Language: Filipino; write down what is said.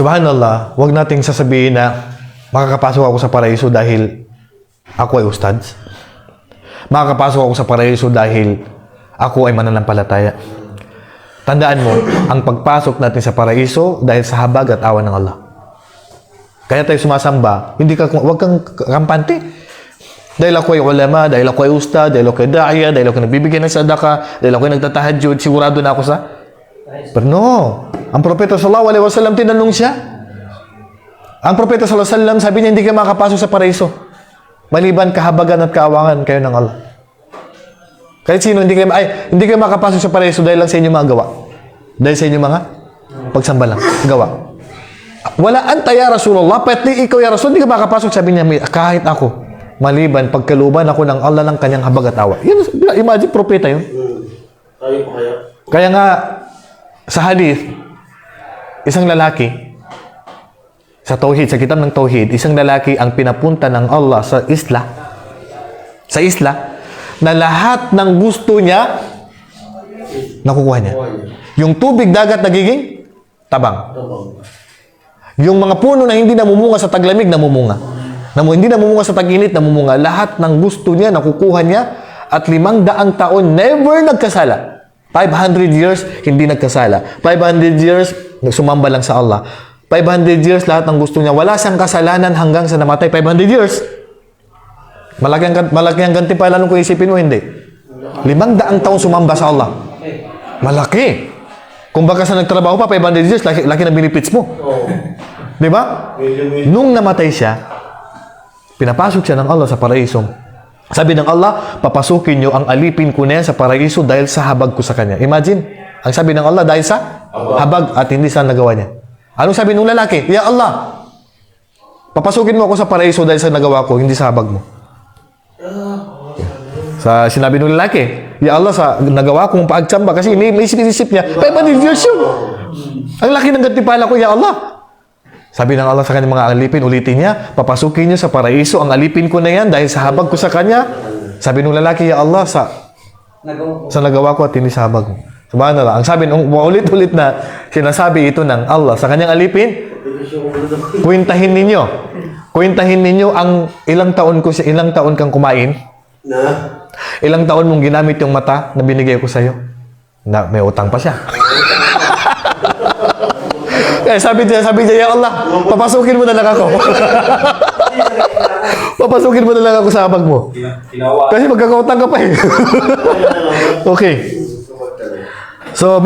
Subhanallah, wag nating sasabihin na makakapasok ako sa paraiso dahil ako ay ustads. Makakapasok ako sa paraiso dahil ako ay mananampalataya. Tandaan mo, ang pagpasok natin sa paraiso dahil sa habag at awan ng Allah. Kaya tayo sumasamba, hindi ka, wag kang kampante. Dahil ako ay ulama, dahil ako ay ustad, dahil ako ay da'ya, dahil ako ay nagbibigay ng sadaka, dahil ako ay nagtatahajud, sigurado na ako sa... Pero no, ang propeta sallallahu alaihi wasallam tinanong siya. Ang propeta sallallahu alaihi wasallam sabi niya hindi ka makapasok sa paraiso. Maliban kahabagan at kaawangan kayo ng Allah. Kahit sino hindi kayo ay hindi kayo makapasok sa paraiso dahil lang sa inyong mga gawa. Dahil sa inyong mga pagsamba lang, gawa. Wala anta ya Rasulullah, pati ikaw ya Rasul, hindi ka makapasok sabi niya kahit ako. Maliban pagkaluban ako ng Allah ng kanyang habag at awa. Yun, imagine propeta yun. Tayo pa kaya? Kaya nga, sa hadith, isang lalaki, sa tauhid, sa kitab ng tauhid, isang lalaki ang pinapunta ng Allah sa isla, sa isla, na lahat ng gusto niya, nakukuha niya. Yung tubig dagat nagiging tabang. Yung mga puno na hindi namumunga sa taglamig, namumunga. Namu, hindi namumunga sa tag-init, namumunga. Lahat ng gusto niya, nakukuha niya. At limang daang taon, never nagkasala. 500 years, hindi nagkasala. 500 years, sumamba lang sa Allah. 500 years, lahat ng gusto niya. Wala siyang kasalanan hanggang sa namatay. 500 years. Malaki ang, malaki ang gantimpala nung kung isipin mo, hindi. Limang daang taon sumamba sa Allah. Malaki. Kung baka sa nagtrabaho pa, 500 years, laki, laki ng benefits mo. Di ba? Nung namatay siya, pinapasok siya ng Allah sa paraiso. Sabi ng Allah, papasukin niyo ang alipin ko na yan sa paraiso dahil sa habag ko sa kanya. Imagine, ang sabi ng Allah dahil sa habag at hindi sa nagawa niya. Anong sabi ng lalaki? Ya Allah, papasukin mo ako sa paraiso dahil sa nagawa ko, hindi sa habag mo. Sa sinabi ng lalaki, Ya Allah, sa nagawa kong pagtsamba kasi may, may isip niya, 500 years yun. Ang laki ng gantimpala ko, Ya Allah. Sabi ng Allah sa kanyang mga alipin, ulitin niya, papasukin niyo sa paraiso ang alipin ko na yan dahil sa habag ko sa kanya. Sabi ng lalaki, Ya Allah, sa, sa nagawa ko at hindi sa habag mo. Subhanallah. Ang sabi nung ulit-ulit na sinasabi ito ng Allah sa kanyang alipin, kwentahin ninyo. Kwentahin ninyo ang ilang taon ko sa ilang taon kang kumain, Na? ilang taon mong ginamit yung mata na binigay ko sa iyo. Na may utang pa siya. Kaya sabi niya, sabi niya, Ya Allah, papasukin mo na lang ako. papasukin mo na lang ako sa habag mo. Kasi magkakautang ka pa eh. okay. So,